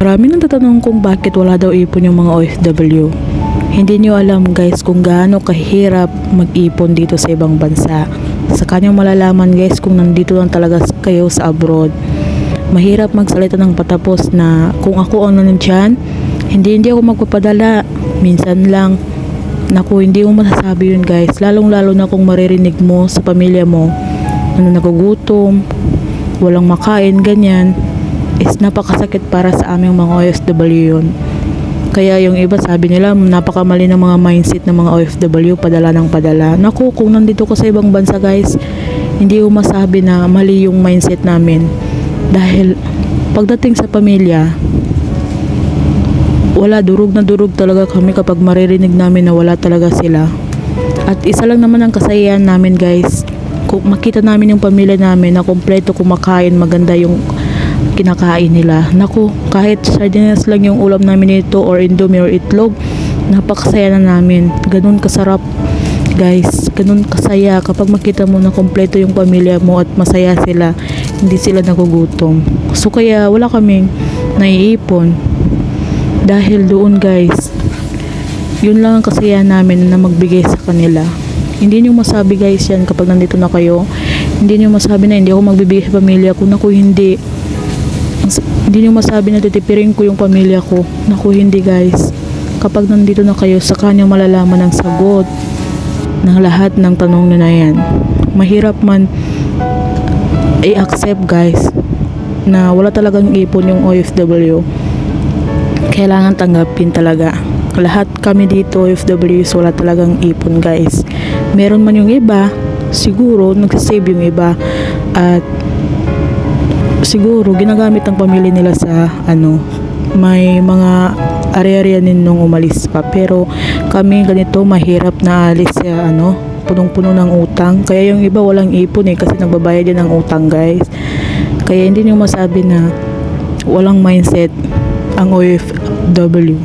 Marami nang tatanong kung bakit wala daw ipon yung mga OFW. Hindi nyo alam guys kung gaano kahirap mag-ipon dito sa ibang bansa. Sa kanyang malalaman guys kung nandito lang talaga kayo sa abroad. Mahirap magsalita ng patapos na kung ako ang nandyan, hindi hindi ako magpapadala. Minsan lang. Naku, hindi mo masasabi yun guys. Lalong lalo na kung maririnig mo sa pamilya mo na nagugutom, walang makain, ganyan is napakasakit para sa aming mga OFW yun. Kaya yung iba sabi nila napakamali ng mga mindset ng mga OFW padala ng padala. Naku, kung nandito ko sa ibang bansa guys, hindi ko masabi na mali yung mindset namin. Dahil pagdating sa pamilya, wala durog na durog talaga kami kapag maririnig namin na wala talaga sila. At isa lang naman ang kasayahan namin guys. Kung makita namin yung pamilya namin na kompleto kumakain, maganda yung kinakain nila. Naku, kahit sardinas lang yung ulam namin nito or indomie or itlog, napakasaya na namin. Ganun kasarap guys, ganun kasaya kapag makita mo na kompleto yung pamilya mo at masaya sila, hindi sila nagugutom. So kaya wala kaming naiipon. Dahil doon guys, yun lang ang kasayahan namin na magbigay sa kanila. Hindi niyo masabi guys yan kapag nandito na kayo. Hindi niyo masabi na hindi ako magbibigay sa pamilya ko. Naku, hindi. Hindi niyo masabi na titipirin ko yung pamilya ko. Naku, hindi guys. Kapag nandito na kayo, sa kanya malalaman ang sagot ng lahat ng tanong na yan. Mahirap man i-accept guys na wala talagang ipon yung OFW. Kailangan tanggapin talaga. Lahat kami dito OFWs wala talagang ipon guys. Meron man yung iba, siguro nagsisave yung iba at siguro ginagamit ng pamilya nila sa ano may mga area-area nung umalis pa. Pero kami ganito mahirap na alis sa ano punong-puno ng utang. Kaya yung iba walang ipon eh kasi nagbabayad din ng utang guys. Kaya hindi nyo masabi na walang mindset ang OFW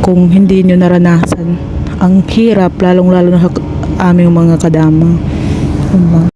kung hindi nyo naranasan ang hirap lalong lalo na aming mga kadama. Diba?